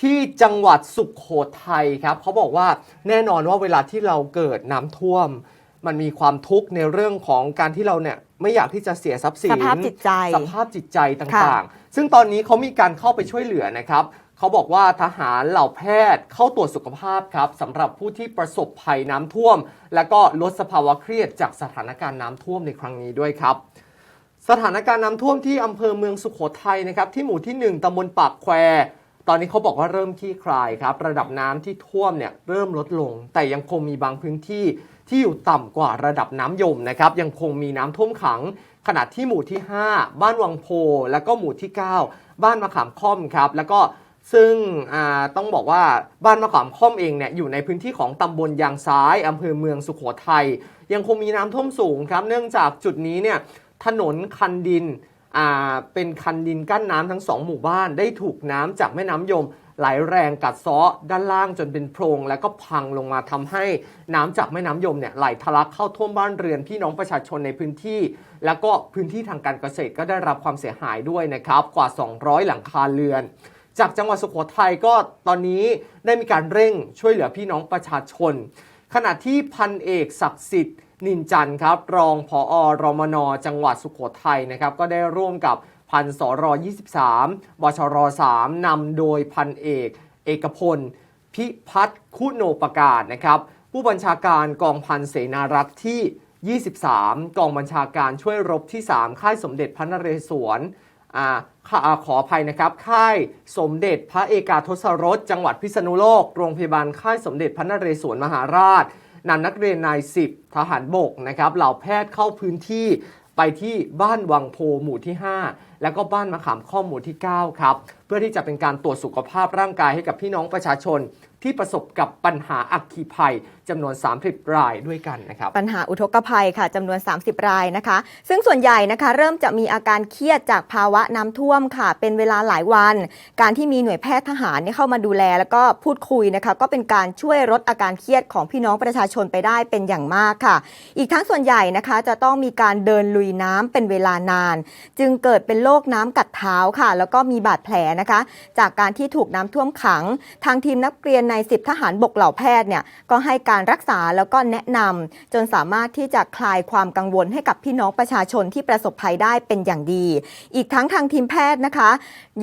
ที่จังหวัดสุขโขทัยครับเขาบอกว่าแน่นอนว่าเวลาที่เราเกิดน้ำท่วม มันมีความทุกข์ในเรื่องของการที่เราเนี่ยไม่อยากที่จะเสียทรัพย์สินสภาพจิตใจสภาพจิตใจต่างค่ะๆซึ่งตอนนี้เขามีการเข้าไปช่วยเหลือนะครับเขาบอกว่าทหารเหล่าแพทย์เข้าตรวจสุขภาพครับสำหรับผู้ที่ประสบภัยน้ำท่วม และก็ลดสภาวะเครียดจากสถานการณ์น้ำท่วมในครั้งนี้ด้วยครับ สถานการณ์น้ำท่วมที่อำเภอเมืองสุขโขทัยนะครับที่หมู่ที่ 1ตำบลปากแคว ตอนนี้เขาบอกว่าเริ่มคลี่คลายครับ ระดับน้ำที่ท่วมเนี่ยเริ่มลดลง แต่ยังคงมีบางพื้นที่ที่อยู่ต่ำกว่าระดับน้ำยมนะครับ ยังคงมีน้ำท่วมขัง ขณะที่หมู่ที่ 5 บ้านวังโพ แล้วก็หมู่ที่ 9 บ้านมะขามค่อมครับ แล้วก็ซึ่งต้องบอกว่าบ้านมะขามค่อมเองเนี่ยอยู่ในพื้นที่ของตำบลยางซ้ายอำเภอเมืองสุขโขทัยยังคงมีน้ำท่วมสูงครับ เนื่องจากจุดนี้เนี่ยถนนคันดิน เป็นคันดินกั้นน้ำทั้งสองหมู่บ้าน ได้ถูกน้ำจากแม่น้ำยมไหลแรงกัดเซาะด้านล่างจนเป็นโพรงแล้วก็พังลงมาทำให้น้ำจากแม่น้ำยมเนี่ยไหลทะลักเข้าท่วมบ้านเรือนพี่น้องประชาชนในพื้นที่ แล้วก็พื้นที่ทางการเกษตรก็ได้รับความเสียหายด้วยนะครับ กว่า 200 หลังคาเรือน จากจังหวัดสุโขทัยก็ตอนนี้ได้มีการเร่งช่วยเหลือพี่น้องประชาชน ขณะที่พันเอกศักดิ์สิทธิ์ นินจันทร์ครับ รองผอรมน จังหวัดสุโขทัยนะครับ ก็ได้ร่วมกับพันสร23 บชร3นำโดยพันเอก เอกพล พิพัฒน์คุณโนปการนะครับ ผู้บัญชาการกองพันเสนารักษ์ที่ 23 กองบัญชาการช่วยรบที่ 3 ค่ายสมเด็จพระนเรศวรอ่าขออ่าขออภัยนะครับ ค่ายสมเด็จพระเอกาทศรส จังหวัดพิษณุโลก โรงพยาบาลค่ายสมเด็จพระนเรศวรมหาราช นำนักเรียนนายสิบทหารบกนะครับเหล่าแพทย์เข้าพื้นที่ไปที่บ้านวังโพหมู่ที่ 5 แล้วก็บ้านมะขามข้อหมู่ที่ 9 ครับ เพื่อที่จะเป็นการตรวจสุขภาพร่างกายให้กับพี่น้องประชาชน ที่ประสบกับปัญหาอัคคีภัยจำนวน 30 รายด้วยกันนะครับ ปัญหาอุทกภัยค่ะจำนวน 30 รายนะคะ ซึ่งส่วนใหญ่นะคะ เริ่มจะมีอาการเครียดจากภาวะน้ำท่วมค่ะ เป็นเวลาหลายวัน การที่มีหน่วยแพทย์ทหารเข้ามาดูแล แล้วก็พูดคุยนะคะ ก็เป็นการช่วยลดอาการเครียดของพี่น้องประชาชนไปได้เป็นอย่างมากค่ะ อีกทั้งส่วนใหญ่นะคะจะต้องมีการเดินลุยน้ำเป็นเวลานาน จึงเกิดเป็นโรโรคน้ำกัดเท้าค่ะ แล้วก็มีบาดแผลนะคะ จากการที่ถูกน้ำท่วมขัง ทางทีมนักเรียนในสิบทหารบกเหล่าแพทย์เนี่ยก็ให้การรักษาแล้วก็แนะนำจนสามารถที่จะคลายความกังวลให้กับพี่น้องประชาชนที่ประสบภัยได้เป็นอย่างดี อีกทั้งทางทีมแพทย์นะคะ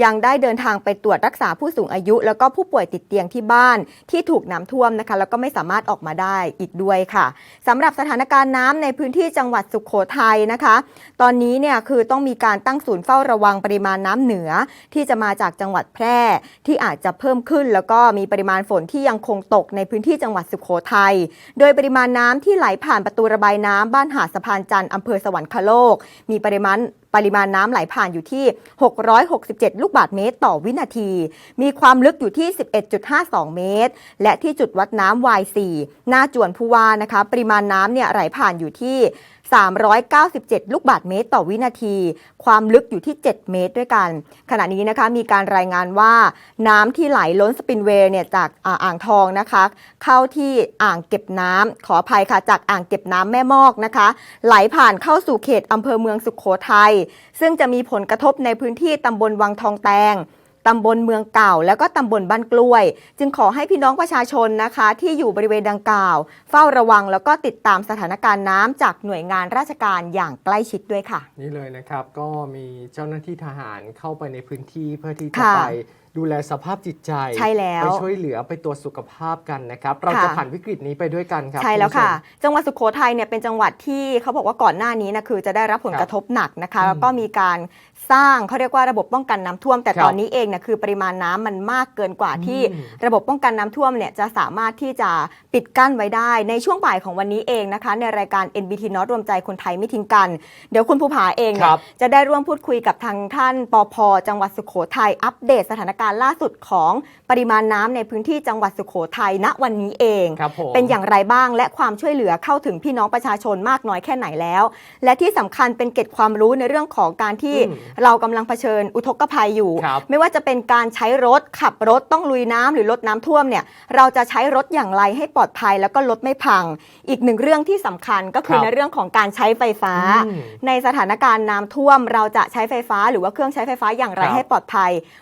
ยังได้เดินทางไปตรวจรักษาผู้สูงอายุ แล้วก็ผู้ป่วยติดเตียงที่บ้านที่ถูกน้ำท่วมนะคะ แล้วก็ไม่สามารถออกมาได้อีกด้วยค่ะสำหรับสถานการณ์น้ำในพื้นที่จังหวัดสุขโขทัยนะคะ ตอนนี้เนี่ยคือต้องมีการตั้งศูนย์เฝ้าระวังปริมาณน้ำเหนือที่จะมาจากจังหวัดแพร่ที่อาจจะเพิ่มขึ้น แล้วก็มีปริมาณฝนที่ยังคงตกในพื้นที่จังหวัดสุขโขทัย โดยปริมาณน้ำที่ไหลผ่านประตูระบายน้ำบ้านหาดสะพานจันทร์อำเภอสวรรคโลก มีปริมาณปริมาณน้ำไหลผ่านอยู่ที่ 667 ลูกบาศก์เมตรต่อวินาที มีความลึกอยู่ที่ 11.52 เมตร และที่จุดวัดน้ำ Y4 หน้าจวนผู้ว่านะคะ ปริมาณน้ำเนี่ยไหลผ่านอยู่ที่ 397 ลูกบาศก์เมตรต่อวินาที ความลึกอยู่ที่ 7 เมตรด้วยกัน ขณะนี้นะคะมีการรายงานว่าน้ำที่ไหลล้นสปินเวย์เนี่ยจากอ่าอ่างทองนะคะ เข้าที่อ่างเก็บน้ำขออภัยค่ะ จากอ่างเก็บน้ำแม่มอกนะคะ ไหลผ่านเข้าสู่เขตอำเภอเมืองสุขโขทัยซึ่งจะมีผลกระทบในพื้นที่ตำบลวังทองแตง ตำบลเมืองเก่า แล้วก็ตำบลบ้านกล้วย จึงขอให้พี่น้องประชาชนนะคะ ที่อยู่บริเวณดังกล่าว เฝ้าระวังแล้วก็ติดตามสถานการณ์น้ำจากหน่วยงานราชการอย่างใกล้ชิดด้วยค่ะ นี่เลยนะครับก็มีเจ้าหน้าที่ทหารเข้าไปในพื้นที่เพื่อที่จะค่ะ ไป ดูแลสภาพจิตใจใช่แล้วไปช่วยเหลือไปตรวจสุขภาพกันนะครับ เราค่ะจะผ่านวิกฤตนี้ไปด้วยกันครับใช่แล้วค่ะณผู้ชจังหวัดสุโขทัยเนี่ยเป็นจังหวัดที่เขาบอกว่าก่อนหน้านี้นะคือจะได้รับผลกระทบหนักนะคะครับแล้วก็มีการสร้างเขาเรียกว่าระบบป้องกันน้ำท่วม แต่ครับตอนนี้เองเนี่ยคือปริมาณน้ำมันมากเกินกว่าที่อืมระบบป้องกันน้ำท่วมเนี่ยจะสามารถที่จะปิดกั้นไว้ได้ ในช่วงบ่ายของวันนี้เองนะคะ ในรายการ NBT น็อตรวมใจคนไทยไม่ทิ้งกัน เดี๋ยวคุณภูผาเองเนี่ครัยบจะได้ร่วมพูดคุยกับทางท่านปพจังหวัดสุโขทัยอัปเดตสถานการณ์ล่าสุดของปริมาณน้ำในพื้นที่จังหวัดสุโขทัยณวันนี้เองครับผมเป็นอย่างไรบ้างและความช่วยเหลือเข้าถึงพี่น้องประชาชนมากน้อยแค่ไหนแล้ว และที่สำคัญเป็นเกร็ดความรู้ในเรื่องของการที่อืมเรากำลังเผชิญอุทกภัยอยู่ครับไม่ว่าจะเป็นการใช้รถขับรถต้องลุยน้ำหรือรถน้ำท่วมเนี่ยเราจะใช้รถอย่างไรให้ปลอดภัยแล้วก็รถไม่พัง อีกหนึ่งเรื่องที่สำคัญก็คือครับในเรื่องของการใช้ไฟฟ้าอืมในสถานการณ์น้ำท่วม เราจะใช้ไฟฟ้าหรือว่าเครื่องใช้ไฟฟ้าอย่างไรครับให้ปลอดภัย